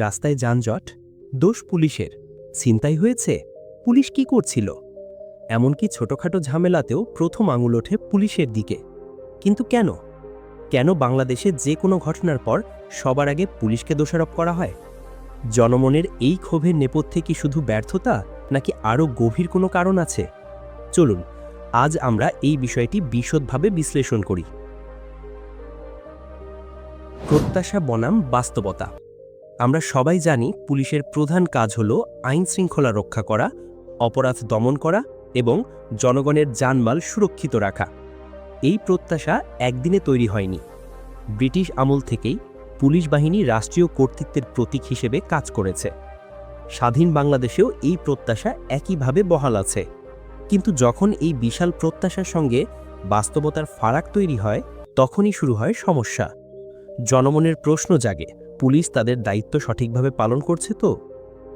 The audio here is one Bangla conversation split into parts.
রাস্তায় যানজট, দোষ পুলিশের। ছিনতাই হয়েছে, পুলিশ কি করছিল? এমনকি ছোটখাটো ঝামেলাতেও প্রথম আঙুল ওঠে পুলিশের দিকে। কিন্তু কেন? কেন বাংলাদেশে যে কোনো ঘটনার পর সবার আগে পুলিশকে দোষারোপ করা হয়? জনমনের এই ক্ষোভের নেপথ্যে কি শুধু ব্যর্থতা, নাকি আরও গভীর কোনো কারণ আছে? চলুন, আজ আমরা এই বিষয়টি বিশদভাবে বিশ্লেষণ করি। প্রত্যাশা বনাম বাস্তবতা। আমরা সবাই জানি পুলিশের প্রধান কাজ হল আইন শৃঙ্খলা রক্ষা করা, অপরাধ দমন করা এবং জনগণের জানমাল সুরক্ষিত রাখা। এই প্রত্যাশা একদিনে তৈরি হয়নি। ব্রিটিশ আমল থেকেই পুলিশ বাহিনী রাষ্ট্রীয় কর্তৃত্বের প্রতীক হিসেবে কাজ করেছে। স্বাধীন বাংলাদেশেও এই প্রত্যাশা একইভাবে বহাল আছে। কিন্তু যখন এই বিশাল প্রত্যাশার সঙ্গে বাস্তবতার ফারাক তৈরি হয়, তখনই শুরু হয় সমস্যা। জনমনের প্রশ্ন জাগে। পুলিশ তাদের দায়িত্ব সঠিকভাবে পালন করছে তো?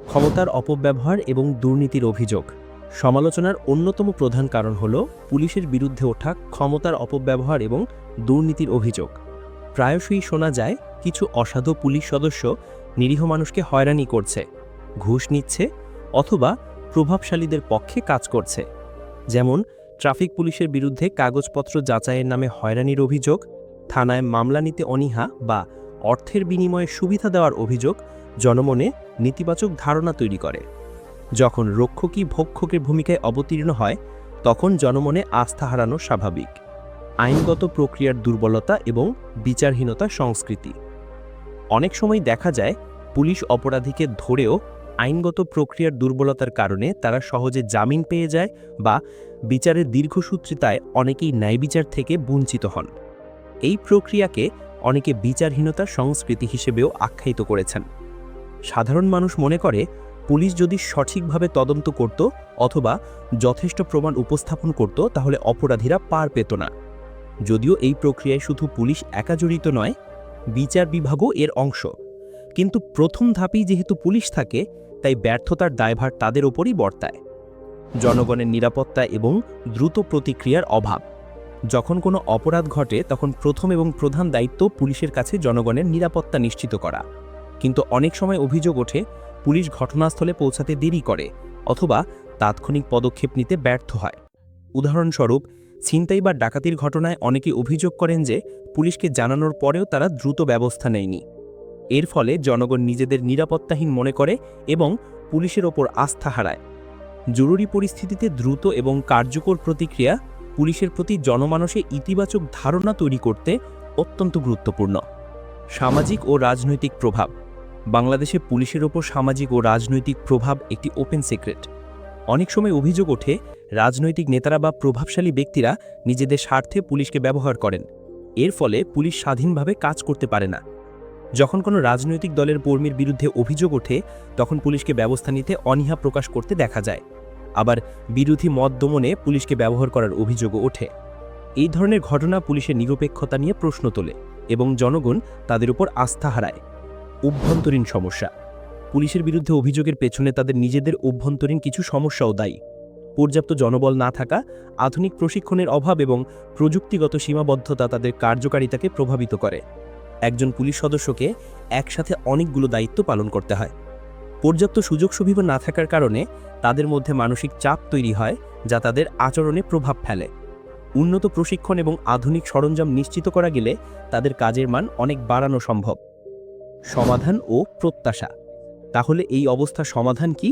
ক্ষমতার অপব্যবহার এবং দুর্নীতির অভিযোগ। সমালোচনার অন্যতম প্রধান কারণ হল পুলিশের বিরুদ্ধে ওঠা ক্ষমতার অপব্যবহার এবং দুর্নীতির অভিযোগ। প্রায়শই শোনা যায়, কিছু অসাধু পুলিশ সদস্য নিরীহ মানুষকে হয়রানি করছে, ঘুষ নিচ্ছে অথবা প্রভাবশালীদের পক্ষে কাজ করছে। যেমন, ট্রাফিক পুলিশের বিরুদ্ধে কাগজপত্র যাচাইয়ের নামে হয়রানির অভিযোগ, থানায় মামলা নিতে অনীহা বা অর্থের বিনিময়ে সুবিধা দেওয়ার অভিযোগ জনমনে নেতিবাচক ধারণা তৈরি করে। যখন রক্ষকই ভক্ষকের ভূমিকায় অবতীর্ণ হয়, তখন জনমনে আস্থা হারানো স্বাভাবিক। আইনগত প্রক্রিয়ার দুর্বলতা এবং বিচারহীনতা সংস্কৃতি। অনেক সময় দেখা যায়, পুলিশ অপরাধীকে ধরেও আইনগত প্রক্রিয়ার দুর্বলতার কারণে তারা সহজে জামিন পেয়ে যায় বা বিচারের দীর্ঘসূত্রিতায় অনেকেই ন্যায় বিচার থেকে বঞ্চিত হন। এই প্রক্রিয়াকে অনেকে বিচারহীনতার সংস্কৃতি হিসেবেও আখ্যায়িত করেছেন। সাধারণ মানুষ মনে করে, পুলিশ যদি সঠিকভাবে তদন্ত করত অথবা যথেষ্ট প্রমাণ উপস্থাপন করত, তাহলে অপরাধীরা পার পেত না। যদিও এই প্রক্রিয়ায় শুধু পুলিশ একা জড়িত নয়, বিচার বিভাগও এর অংশ। কিন্তু প্রথম ধাপেই যেহেতু পুলিশ থাকে, তাই ব্যর্থতার দায়ভার তাদের ওপরই বর্তায়। জনগণের নিরাপত্তা এবং দ্রুত প্রতিক্রিয়ার অভাব। যখন কোনো অপরাধ ঘটে, তখন প্রথম এবং প্রধান দায়িত্ব পুলিশের কাছে জনগণের নিরাপত্তা নিশ্চিত করা। কিন্তু অনেক সময় অভিযোগ ওঠে, পুলিশ ঘটনাস্থলে পৌঁছাতে দেরি করে অথবা তাৎক্ষণিক পদক্ষেপ নিতে ব্যর্থ হয়। উদাহরণস্বরূপ, ছিনতাই বা ডাকাতির ঘটনায় অনেকে অভিযোগ করেন যে, পুলিশকে জানানোর পরেও তারা দ্রুত ব্যবস্থা নেয়নি। এর ফলে জনগণ নিজেদের নিরাপত্তাহীন মনে করে এবং পুলিশের ওপর আস্থা হারায়। জরুরি পরিস্থিতিতে দ্রুত এবং কার্যকর প্রতিক্রিয়া পুলিশের প্রতি জনমানসে ইতিবাচক ধারণা তৈরি করতে অত্যন্ত গুরুত্বপূর্ণ। সামাজিক ও রাজনৈতিক প্রভাব। বাংলাদেশে পুলিশের ওপর সামাজিক ও রাজনৈতিক প্রভাব একটি ওপেন সিক্রেট অনেক সময় অভিযোগ ওঠে, রাজনৈতিক নেতারা বা প্রভাবশালী ব্যক্তিরা নিজেদের স্বার্থে পুলিশকে ব্যবহার করেন। এর ফলে পুলিশ স্বাধীনভাবে কাজ করতে পারে না। যখন কোনো রাজনৈতিক দলের কর্মীর বিরুদ্ধে অভিযোগ ওঠে, তখন পুলিশকে ব্যবস্থা নিতে অনীহা প্রকাশ করতে দেখা যায়। আবার বিরোধী মত দমনে পুলিশকে ব্যবহার করার অভিযোগও ওঠে। এই ধরনের ঘটনা পুলিশের নিরপেক্ষতা নিয়ে প্রশ্ন তোলে এবং জনগণ তাদের উপর আস্থা হারায়। অভ্যন্তরীণ সমস্যা। পুলিশের বিরুদ্ধে অভিযোগের পেছনে তাদের নিজেদের অভ্যন্তরীণ কিছু সমস্যাও দায়ী। পর্যাপ্ত জনবল না থাকা, আধুনিক প্রশিক্ষণের অভাব এবং প্রযুক্তিগত সীমাবদ্ধতা তাদের কার্যকারিতাকে প্রভাবিত করে। একজন পুলিশ সদস্যকে একসাথে অনেকগুলো দায়িত্ব পালন করতে হয়। পর্যাপ্ত সুযোগ সুবিধা না থাকার কারণে তাদের মধ্যে মানসিক চাপ তৈরি হয়, যা তাদের আচরণে প্রভাব ফেলে। উন্নত প্রশিক্ষণ এবং আধুনিক সরঞ্জাম নিশ্চিত করা গেলে তাদের কাজের মান অনেক বাড়ানো সম্ভব। সমাধান ও প্রত্যাশা। তাহলে এই অবস্থা সমাধান কি?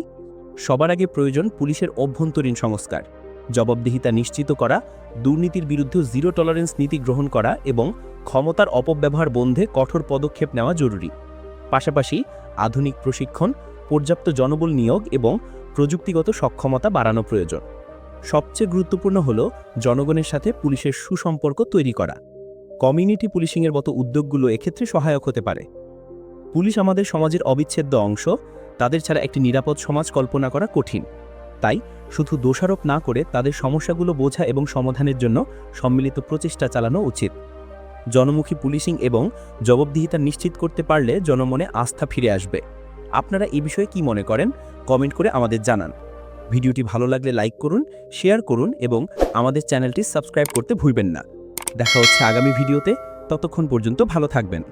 সবার আগে প্রয়োজন পুলিশের অভ্যন্তরীণ সংস্কার। জবাবদিহিতা নিশ্চিত করা, দুর্নীতির বিরুদ্ধে জিরো টলারেন্স নীতি গ্রহণ করা এবং ক্ষমতার অপব্যবহার বন্ধে কঠোর পদক্ষেপ নেওয়া জরুরি। পাশাপাশি আধুনিক প্রশিক্ষণ পর্যাপ্ত জনবল নিয়োগ এবং প্রযুক্তিগত সক্ষমতা বাড়ানো প্রয়োজন। সবচেয়ে গুরুত্বপূর্ণ হল জনগণের সাথে পুলিশের সুসম্পর্ক তৈরি করা। কমিউনিটি পুলিশিংয়ের মতো উদ্যোগগুলো এক্ষেত্রে সহায়ক হতে পারে। পুলিশ আমাদের সমাজের অবিচ্ছেদ্য অংশ, তাদের ছাড়া একটি নিরাপদ সমাজ কল্পনা করা কঠিন। তাই শুধু দোষারোপ না করে তাদের সমস্যাগুলো বোঝা এবং সমাধানের জন্য সম্মিলিত প্রচেষ্টা চালানো উচিত। জনমুখী পুলিশিং এবং জবাবদিহিতা নিশ্চিত করতে পারলে জনমনে আস্থা ফিরে আসবে। আপনারা এ বিষয়ে কি মনে করেন, কমেন্ট করে আমাদের জানান। ভিডিওটি ভালো লাগলে লাইক করুন, শেয়ার করুন এবং আমাদের চ্যানেলটি সাবস্ক্রাইব করতে ভুলবেন না। দেখা হচ্ছে আগামী ভিডিওতে, ততক্ষণ পর্যন্ত ভালো থাকবেন।